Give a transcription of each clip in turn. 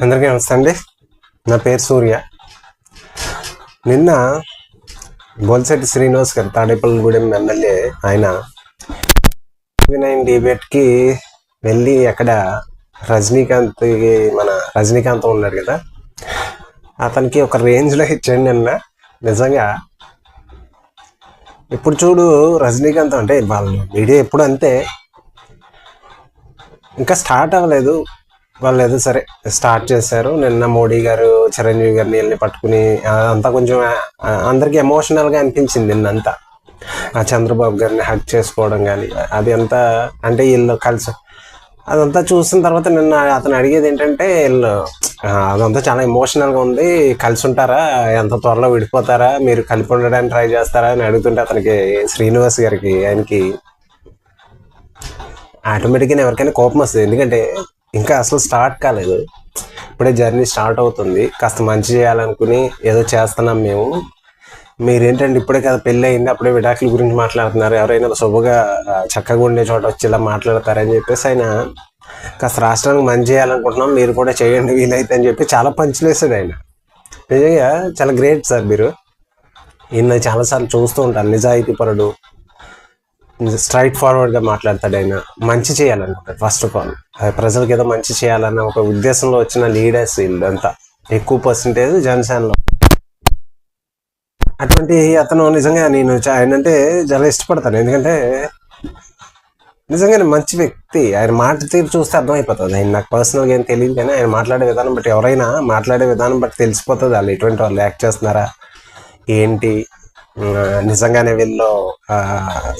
అందరికీ నమస్తే అండి. నా పేరు సూర్య. నిన్న బోల్సెట్టి శ్రీనివాస్ గారు తాడేపల్లిగూడెం ఎమ్మెల్యే ఆయన నైన్ డిబేట్కి వెళ్ళి అక్కడ రజనీకాంత్ మన రజనీకాంత్ ఉన్నాడు కదా. అతనికి ఒక రేంజ్లో ఇచ్చాడు నిన్న. నిజంగా ఇప్పుడు చూడు రజనీకాంత్ అంటే వాళ్ళు మీడియా ఎప్పుడు అంతే. ఇంకా స్టార్ట్ అవ్వలేదు. వాళ్ళు ఏదో సరే. స్టార్ట్ చేశారు. నిన్న మోడీ గారు చిరంజీవి గారిని వెళ్ళి పట్టుకుని అదంతా కొంచెం అందరికి అందరికీ ఎమోషనల్గా అనిపించింది నిన్నంతా. ఆ చంద్రబాబు గారిని హక్ చేసుకోవడం కానీ అది అంతా అంటే వీళ్ళు కలిసి అదంతా చూసిన తర్వాత నిన్న అతను అడిగేది ఏంటంటే వీళ్ళు అదంతా చాలా ఎమోషనల్గా ఉంది. కలిసి ఉంటారా? ఎంత త్వరలో విడిపోతారా? మీరు కలిపి ఉండడానికి ట్రై చేస్తారా? అని అడుగుతుంటే అతనికి శ్రీనివాస్ గారికి ఆయనకి ఆటోమేటిక్గా ఎవరికైనా కోపం వస్తుంది. ఎందుకంటే ఇంకా అసలు స్టార్ట్ కాలేదు. ఇప్పుడే జర్నీ స్టార్ట్ అవుతుంది. కాస్త మంచి చేయాలనుకుని ఏదో చేస్తున్నాం మేము. మీరేంటంటే ఇప్పుడే కదా పెళ్ళి అయింది అప్పుడే విడాకుల గురించి మాట్లాడుతున్నారు. ఎవరైనా శుభగా చక్కగా ఉండే చోట వచ్చి ఇలా మాట్లాడతారని చెప్పేసి ఆయన కాస్త రాష్ట్రానికి మంచి చేయాలనుకుంటున్నాం. మీరు కూడా చేయండి వీలైతే అని చెప్పి చాలా పంచులేసాడు ఆయన. నిజంగా చాలా గ్రేట్ సార్ మీరు. ఈయన చాలాసార్లు చూస్తూ ఉంటాను నిజాయితీ పరుడు. స్ట్రైట్ ఫార్వర్డ్గా మాట్లాడతాడు ఆయన మంచి చేయాలనుకుంటాడు. ఫస్ట్ ఆఫ్ ఆల్ ప్రజలకు ఏదో మంచి చేయాలన్న ఒక ఉద్దేశంలో వచ్చిన లీడర్స్ వీళ్ళంతా. ఎక్కువ పర్సంటేజ్ జనసేనలో. అటువంటి అతను నిజంగా నేను ఆయనంటే ఆయన అంటే చాలా ఇష్టపడతాను. ఎందుకంటే నిజంగానే మంచి వ్యక్తి. ఆయన మాట తీరు చూస్తే అర్థమైపోతుంది. ఆయన నాకు పర్సనల్గా ఏం తెలియదు కానీ ఆయన మాట్లాడే విధానం బట్టి ఎవరైనా మాట్లాడే విధానం బట్టి తెలిసిపోతుంది. వాళ్ళు ఎటువంటి వాళ్ళు యాక్ట్ చేస్తున్నారా? ఏంటి? నిజంగానే వీళ్ళు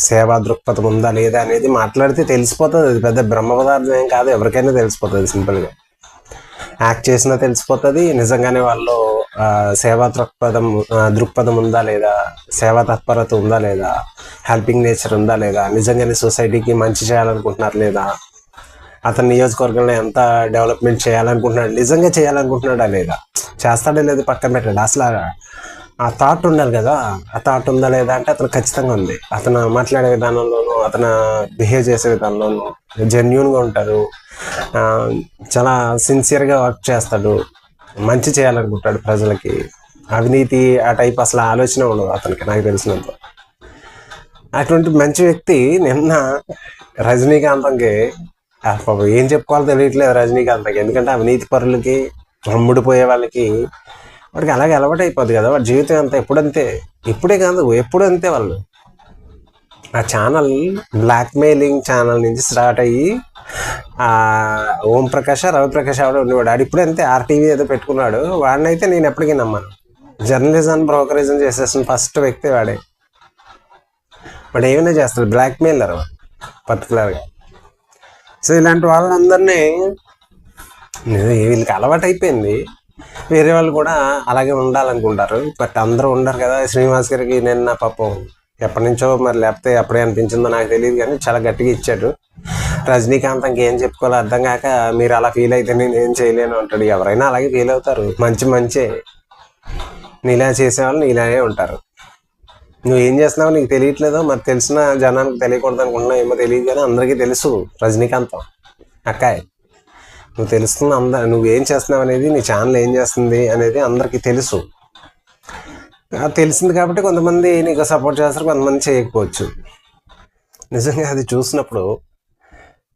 సేవా దృక్పథం ఉందా లేదా అనేది మాట్లాడితే తెలిసిపోతుంది. అది పెద్ద బ్రహ్మ పదార్థం ఏం కాదు ఎవరికైనా తెలిసిపోతుంది సింపుల్గా యాక్ట్ చేసినా తెలిసిపోతుంది. నిజంగానే వాళ్ళు సేవా దృక్పథం దృక్పథం ఉందా లేదా సేవా తత్పరత ఉందా లేదా హెల్పింగ్ నేచర్ ఉందా లేదా నిజంగానే సొసైటీకి మంచి చేయాలనుకుంటున్నారు లేదా అతని నియోజకవర్గంలో ఎంత డెవలప్మెంట్ చేయాలనుకుంటున్నాడు నిజంగా చేయాలనుకుంటున్నాడా లేదా చేస్తాడా లేదు పక్కన పెట్టాడు. అసలు ఆ- థాట్ ఉండాలి కదా. ఆ థాట్ ఉందా లేదా అంటే అతను ఖచ్చితంగా ఉంది. అతను మాట్లాడే విధానంలోనూ అతను బిహేవ్ చేసే విధానంలోనూ జెన్యున్గా ఉంటారు చాలా సిన్సియర్గా వర్క్ చేస్తాడు. మంచి చేయాలనుకుంటాడు ప్రజలకి. అవినీతి ఆ టైప్ అసలు ఆలోచన ఉండదు అతనికి నాకు తెలిసినంత. అటువంటి మంచి వ్యక్తి నిన్న రజనీకాంత్కి పాప ఏం చెప్పుకోవాలో తెలియట్లేదు రజనీకాంత్కి. ఎందుకంటే అవినీతి పరులకి అమ్ముడిపోయే వాళ్ళకి వాడికి అలాగే అలవాటు అయిపోద్ది కదా వాడి జీవితం అంతా ఎప్పుడంతే ఇప్పుడే కాదు ఎప్పుడు అంతే వాళ్ళు. ఆ ఛానల్ బ్లాక్మెయిలింగ్ ఛానల్ నుంచి స్టార్ట్ అయ్యి ఓం ప్రకాష్ రవిప్రకాష్ ఆవిడ ఉండేవాడు. ఆడు ఇప్పుడే అంతే ఆర్టీవీ ఏదో పెట్టుకున్నాడు. వాడినైతే నేను ఎప్పటికీ నమ్మను. జర్నలిజం బ్రోకరేజం చేసేసిన ఫస్ట్ వ్యక్తి వాడే. వాడు ఏమైనా చేస్తాడు బ్లాక్మెయిలర్ పర్టికులర్గా. సో ఇలాంటి వాళ్ళందరినీ వీళ్ళకి అలవాటు అయిపోయింది వేరే వాళ్ళు కూడా అలాగే ఉండాలనుకుంటారు. బట్ అందరూ ఉండరు కదా. శ్రీనివాస్ గారికి నేను నా పాపం ఎప్పటి నుంచో మరి లేకపోతే ఎప్పుడే అనిపించిందో నాకు తెలియదు కానీ చాలా గట్టిగా ఇచ్చాడు. రజనీకాంత్ ఇంకేం చెప్పుకోవాలో అర్థం కాక మీరు అలా ఫీల్ అయితే నేను ఏం చేయలేను అంటాడు. ఎవరైనా అలాగే ఫీల్ అవుతారు. మంచి మంచి. నీలా చేసేవాళ్ళు నీలాగే ఉంటారు. నువ్వు ఏం చేస్తున్నావో నీకు తెలియట్లేదు మరి తెలిసిన జనానికి తెలియకూడదు అనుకుంటున్నావు ఏమో తెలియదు కానీ అందరికీ తెలుసు రజనీకాంత్ అక్కాయ్. నువ్వు తెలుస్తుంది అంద నువ్వు ఏం చేస్తున్నావు అనేది నీ ఛానల్ ఏం చేస్తుంది అనేది అందరికీ తెలుసు. అది తెలిసింది కాబట్టి కొంతమంది నీకు సపోర్ట్ చేస్తారు కొంతమంది చేయకపోవచ్చు. నిజంగా అది చూసినప్పుడు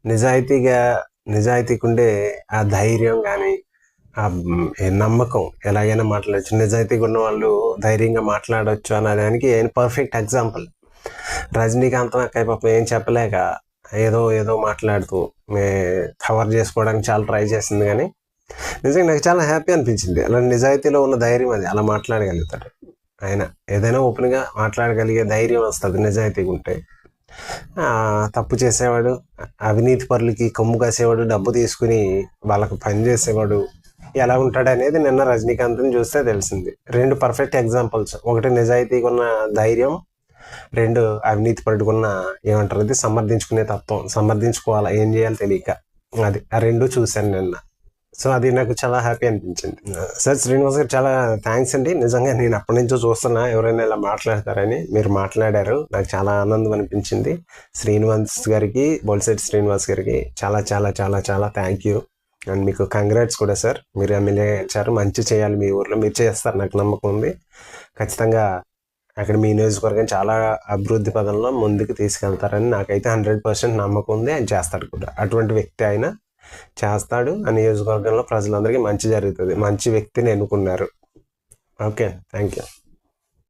నిజాయితీగా నిజాయితీకి ఉండే ఆ ధైర్యం కానీ ఆ నమ్మకం ఎలాగైనా మాట్లాడచ్చు. నిజాయితీగా ఉన్న వాళ్ళు ధైర్యంగా మాట్లాడవచ్చు అనడానికి ఆయన పర్ఫెక్ట్ ఎగ్జాంపుల్ రజనీకాంత్ నాకు పాపం ఏం చెప్పలేక ఏదో ఏదో మాట్లాడుతూ మే కవర్ చేసుకోవడానికి చాలా ట్రై చేసింది కానీ నిజంగా నాకు చాలా హ్యాపీ అనిపించింది. అలా నిజాయితీలో ఉన్న ధైర్యం అది. అలా మాట్లాడగలుగుతాడు. ఆయన ఏదైనా ఓపెన్గా మాట్లాడగలిగే ధైర్యం వస్తుంది నిజాయితీగా ఉంటే. తప్పు చేసేవాడు అవినీతి పరులకి కొమ్ము కాసేవాడు డబ్బు తీసుకుని వాళ్ళకు పని చేసేవాడు ఎలా ఉంటాడు అనేది నిన్న రజనీకాంత్ని చూస్తే తెలిసింది. రెండు పర్ఫెక్ట్ ఎగ్జాంపుల్స్. ఒకటి నిజాయితీగా ఉన్న ధైర్యం రెండు అవినీతి పడుకున్న ఏమంటారు? అది సమర్థించుకునే తత్వం. సమర్థించుకోవాలా? ఏం చేయాలో తెలియక. అది ఆ రెండు చూశాను నిన్న. సో అది నాకు చాలా హ్యాపీ అనిపించింది. సార్ శ్రీనివాస్ గారు చాలా థ్యాంక్స్ అండి. నిజంగా నేను అప్పటి నుంచో చూస్తున్నా. ఎవరైనా ఇలా మాట్లాడతారని మీరు మాట్లాడారు. నాకు చాలా ఆనందం అనిపించింది. శ్రీనివాస్ గారికి బొల్సెట్ శ్రీనివాస్ గారికి చాలా చాలా చాలా చాలా థ్యాంక్ యూ. అండ్ మీకు కంగ్రాట్స్ కూడా సార్. మీరు ఎమ్మెల్యే ఇచ్చారు మంచి చేయాలి మీ ఊర్లో. మీరు చేస్తారు. నాకు నమ్మకం ఉంది. ఖచ్చితంగా అక్కడ మీ నియోజకవర్గం చాలా అభివృద్ధి పదంలో ముందుకు తీసుకెళ్తారని నాకైతే హండ్రెడ్ పర్సెంట్ నమ్మకం ఉంది. ఆయన చేస్తాడు కూడా. అటువంటి వ్యక్తి ఆయన చేస్తాడు. ఆ నియోజకవర్గంలో ప్రజలందరికీ మంచి జరుగుతుంది. మంచి వ్యక్తిని ఎన్నుకున్నారు. ఓకే. Thank you